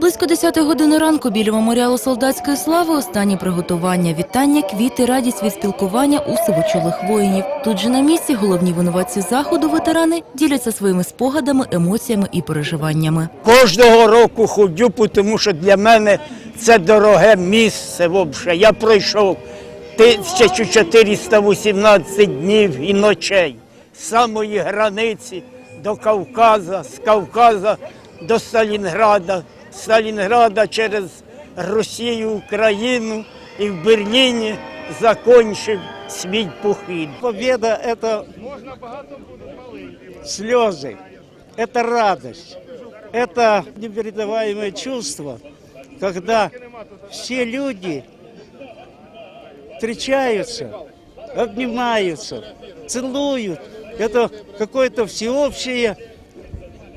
Близько 10 години ранку біля меморіалу солдатської слави останні приготування, вітання, квіти, радість від спілкування у сивочолих воїнів. Тут же на місці головні винуватці заходу ветерани діляться своїми спогадами, емоціями і переживаннями. Кожного року ходю, тому що для мене це дороге місце. Вовше. Я пройшов 1418 днів і ночей з самої границі до Кавказа, з Кавказа до Сталінграда, з Сталінграда через Росію, Україну і в Берліні закончив свій похід. Победа – это слезы, это радость, это непередаваемое чувство, когда все люди встречаются, обнимаются, целуют. Это какое-то всеобщее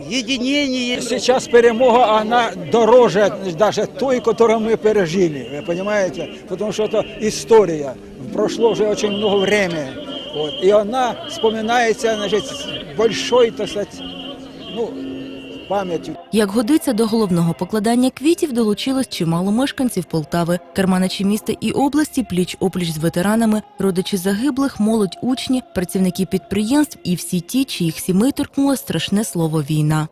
единение. Сейчас перемога, она дороже даже той, которую мы пережили, вы понимаете? Потому что это история, прошло уже очень много времени, вот, и она вспоминается, значит, с большой, так сказать, ну, памятью. Як годиться до головного покладання квітів, долучилось чимало мешканців Полтави, керманичі міста і області, пліч опліч з ветеранами, родичі загиблих, молодь, учні, працівники підприємств і всі ті, чиїх сімей торкнуло страшне слово війна.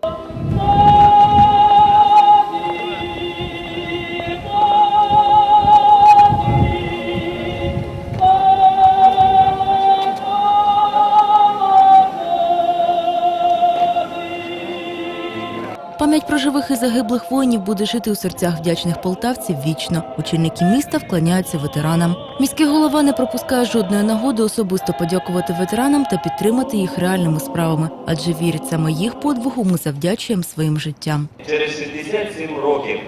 Пам'ять про живих і загиблих воїнів буде жити у серцях вдячних полтавців вічно. Очільники міста вклоняються ветеранам. Міський голова не пропускає жодної нагоди особисто подякувати ветеранам та підтримати їх реальними справами, адже вірить саме їх подвигу ми завдячуємо своїм життям. Через 67 років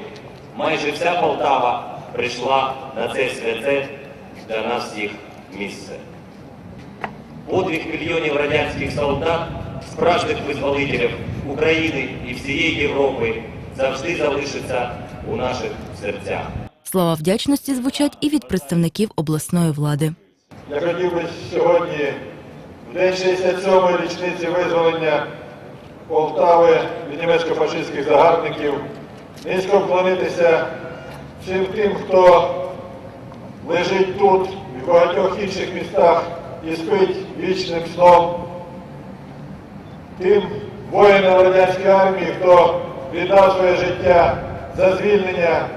майже вся Полтава прийшла на це святе для нас всіх місце. Подвиг мільйонів радянських солдат, справжніх визволителів України і всієї Європи завжди залишиться у наших серцях. Слова вдячності звучать і від представників обласної влади. Я хотів би сьогодні, в день 67-ї річниці визволення Полтави від німецько-фашистських загарбників, низько вклонитися всім тим, хто лежить тут і в багатьох інших містах і спить вічним сном, тим воїнам радянської армії, хто віддав своє життя за звільнення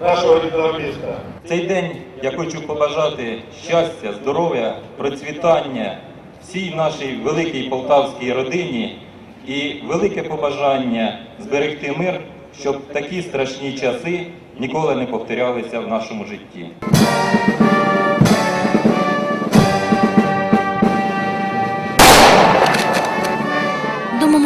нашого рідного міста. Цей день я хочу побажати щастя, здоров'я, процвітання всій нашій великій полтавській родині і велике побажання зберегти мир, щоб такі страшні часи ніколи не повторялися в нашому житті.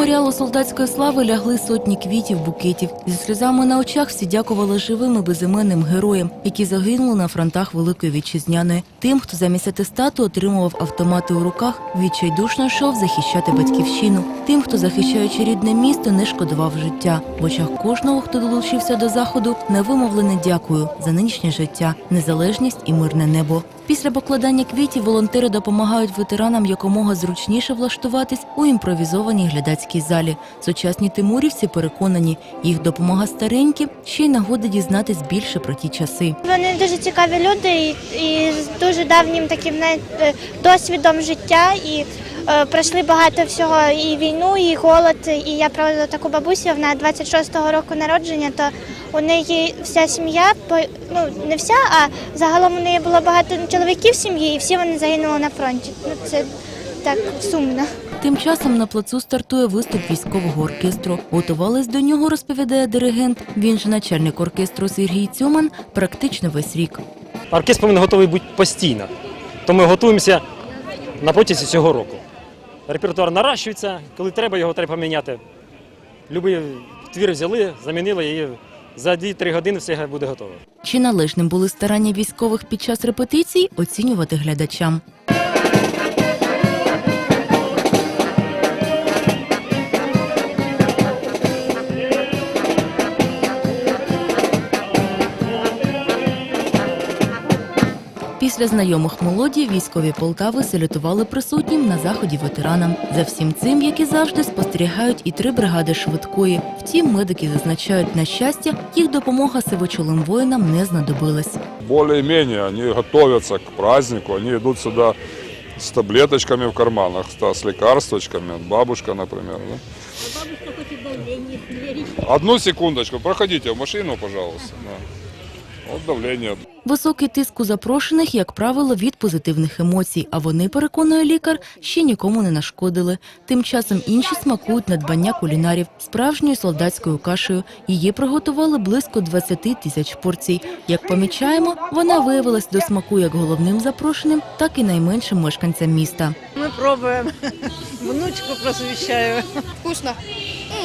Меморіалу солдатської слави лягли сотні квітів, букетів. Зі сльозами на очах всі дякували живим і безіменним героям, які загинули на фронтах Великої Вітчизняної. Тим, хто замість атестату отримував автомати у руках, відчайдушно йшов захищати батьківщину. Тим, хто захищаючи рідне місто, не шкодував життя. В очах кожного, хто долучився до заходу, невимовлене дякую за нинішнє життя, незалежність і мирне небо. Після покладання квітів волонтери допомагають ветеранам якомога зручніше влаштуватись у імпровізованій глядацькій залі. Сучасні тимурівці переконані, їх допомога стареньким ще й нагода дізнатись більше про ті часи. Вони дуже цікаві люди і, і з дуже давнім таким досвідом життя. І пройшли багато всього і війну, і голод. І я проводила таку бабусю, вона 26-го року народження, то у неї вся сім'я, по- ну не вся, а загалом у неї було багато чоловіків в сім'ї, і всі вони загинули на фронті. Ну це так сумно. Тим часом на плацу стартує виступ військового оркестру. Готувались до нього, розповідає диригент. Він же начальник оркестру Сергій Цюман практично весь рік. Оркестр повинен готовий бути постійно. То ми готуємося на протязі цього року. Репертуар наращується, коли треба, його треба міняти. Любий твір взяли, замінили і за 2-3 години все буде готово. Чи належним були старання військових під час репетицій, оцінювати глядачам. Після знайомих мелодій військові Полтави салютували присутнім на заході ветеранам. За всім цим, як і завжди, спостерігають і три бригади швидкої. Втім, медики зазначають на щастя, їх допомога сивочолим воїнам не знадобилась. более-менее они готовятся к празднику, они идут сюда с таблеточками в карманах, с- с лекарствочками, бабушка, например. да. Одну секундочку, проходите в машину, пожалуйста. Да. Вот давление. Високий тиск у запрошених, як правило, від позитивних емоцій, а вони, переконує лікар, ще нікому не нашкодили. Тим часом інші смакують надбання кулінарів справжньою солдатською кашею. Її приготували близько 20 тисяч порцій. Як помічаємо, вона виявилась до смаку як головним запрошеним, так і найменшим мешканцям міста. Мы пробуем. Внучку просвещаю. Вкусно.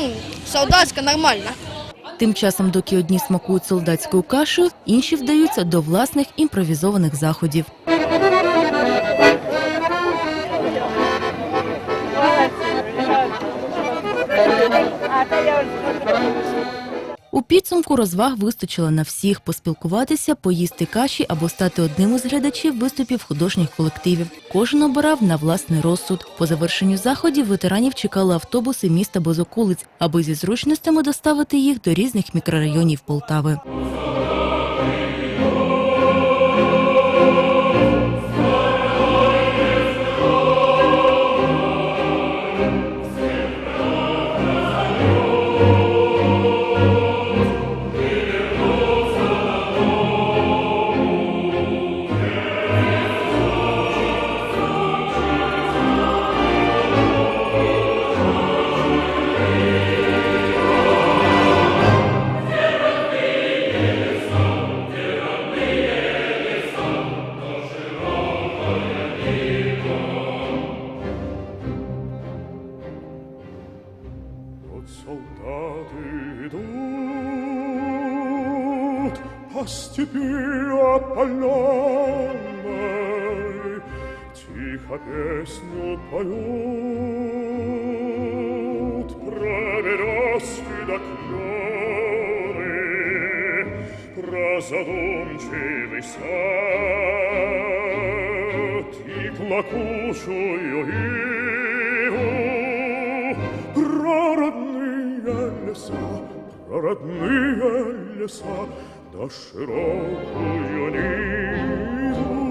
М, солдатська, нормально. Тим часом, доки одні смакують солдатською кашу, інші вдаються до власних імпровізованих заходів. У підсумку розваг вистачило на всіх поспілкуватися, поїсти каші або стати одним із глядачів виступів художніх колективів. Кожен обирав на власний розсуд. По завершенню заходів ветеранів чекали автобуси міста без околиць, аби зі зручностями доставити їх до різних мікрорайонів Полтави. Вот солдаты идут по степи опаленной, Тихо песню поют про березки да клены, Про задумчивый сад и плакучую родные леса, да широкую Ниву.